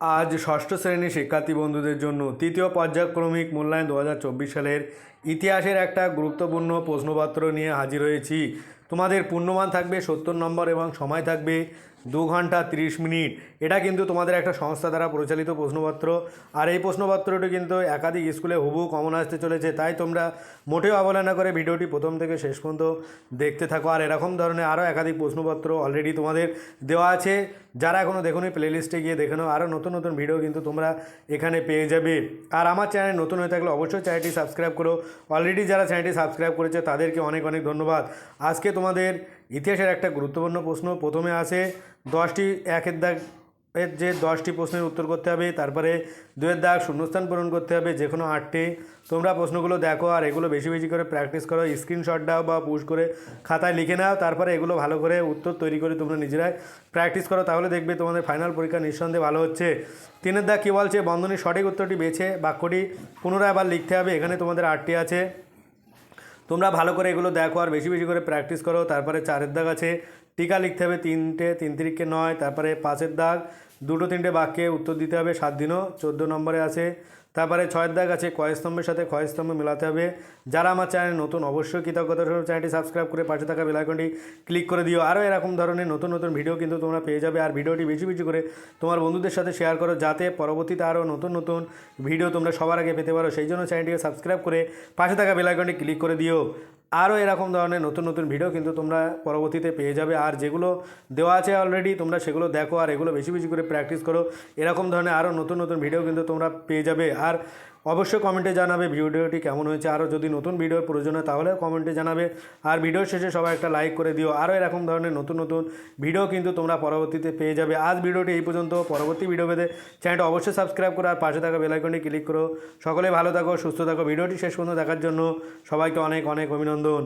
আজ ষষ্ঠ শ্রেণির শিক্ষার্থী বন্ধুদের জন্য তৃতীয় পর্যায়ক্রমিক মূল্যায়ন দু হাজার চব্বিশ সালের ইতিহাসের একটা গুরুত্বপূর্ণ প্রশ্নপত্র নিয়ে হাজির হয়েছি। তোমাদের পূর্ণমান থাকবে সত্তর নম্বর এবং সময় থাকবে দু ঘণ্টা তিরিশ মিনিট। এটা কিন্তু তোমাদের একটা সংস্থা দ্বারা পরিচালিত প্রশ্নপত্র। আর এই প্রশ্নপত্রটি কিন্তু একাধিক স্কুলে হুবহু কমন আসতে চলেছে। তাই তোমরা মোটেও অবহেলা করে ভিডিওটি প্রথম থেকে শেষ পর্যন্ত দেখতে থাকো। আর এরকম ধরনের আরও একাধিক প্রশ্নপত্র অলরেডি তোমাদের দেওয়া আছে। যারা এখনও দেখোনি প্লেলিস্টে গিয়ে দেখে নাও। আরও নতুন নতুন ভিডিও কিন্তু তোমরা এখানে পেয়ে যাবে। আর আমার চ্যানেল নতুন হয়ে থাকলে অবশ্যই চ্যানেলটি সাবস্ক্রাইব করো। অলরেডি যারা চ্যানেলটি সাবস্ক্রাইব করেছে, তাদেরকে অনেক অনেক ধন্যবাদ। আজকে তোমাদের ইতিহাসের একটা গুরুত্বপূর্ণ প্রশ্ন। প্রথমে আসে দশটি একের দাগ, এর যে দশটি প্রশ্নের উত্তর করতে হবে, তারপরে দুয়ের দাগ শূন্যস্থান পূরণ করতে হবে, যে কোনো আটটি। তোমরা প্রশ্নগুলো দেখো আর এগুলো বেশি বেশি করে প্র্যাকটিস করো স্ক্রিনশট দাও বা পুশ করে খাতায় লিখে নাও, তারপরে এগুলো ভালো করে উত্তর তৈরি করে তোমরা নিজেরাই প্র্যাকটিস করো, তাহলে দেখবে তোমাদের ফাইনাল পরীক্ষা নিঃসন্দেহে ভালো হচ্ছে। তিনের দাগ কী বলছে? বন্ধনীর সঠিক উত্তরটি বেছে বাক্যটি পুনরায় আবার লিখতে হবে, এখানে তোমাদের আটটি আছে। তোমরা ভালো করে এগুলো দেখো আর বেশি বেশি করে প্র্যাকটিস করো। তারপরে চারের দাগ আছে। টিকা লিখতে হবে তিনটে, তিন তিরিখকে নয়, তারপরে পাঁচের দাগ। দুটো তিনটে বাক্যে উত্তর দিতে হবে, সাত দিনও। চোদ্দ নম্বরে আছে, তারপরে ছয়ের দাগ আছে কয়স্তম্ভের সাথে ক্ষয়স্তম্ভ মেলাতে হবে। যারা আমার চ্যানেল নতুন, অবশ্যই কৃতজ্ঞতা চ্যানেলটি সাবস্ক্রাইব করে পাশে থাকা বেলাইকনটি ক্লিক করে দিও। আরও এরকম ধরনের নতুন নতুন ভিডিও কিন্তু তোমরা পেয়ে যাবে। আর ভিডিওটি বেশি বেশি করে তোমার বন্ধুদের সাথে শেয়ার করো, যাতে পরবর্তীতে আরও নতুন নতুন ভিডিও তোমরা সবার আগে পেতে পারো। সেই জন্য চ্যানেলটিকে সাবস্ক্রাইব করে পাশে থাকা বেলাইকনটি ক্লিক করে দিও। আরও এরকম ধরনের নতুন নতুন ভিডিও কিন্তু তোমরা পরবর্তীতে পেয়ে যাবে। আর যেগুলো দেওয়া আছে অলরেডি তোমরা সেগুলো দেখো আর এগুলো বেশি বেশি করে প্র্যাকটিস করো। এরকম ধরনের আরও নতুন নতুন ভিডিও কিন্তু তোমরা পেয়ে যাবে। আর অবশ্যই কমেন্টে জানাবে ভিডিওটি কেমন হয়েছে। আরও যদি নতুন ভিডিওর প্রয়োজন হয় তাহলে কমেন্টে জানাবে। আর ভিডিও শেষে সবাই একটা লাইক করে দিও। আরও এরকম ধরনের নতুন নতুন ভিডিও কিন্তু তোমরা পরবর্তীতে পেয়ে যাবে। আজ ভিডিওটি এই পর্যন্ত। পরবর্তী ভিডিও পেতে চ্যানেলটা অবশ্যই সাবস্ক্রাইব করো আর পাশে থাকা বেলাইকনটি ক্লিক করো। সকলে ভালো থাকো, সুস্থ থাকো। ভিডিওটি শেষ পর্যন্ত দেখার জন্য সবাইকে অনেক অনেক অভিনন্দন।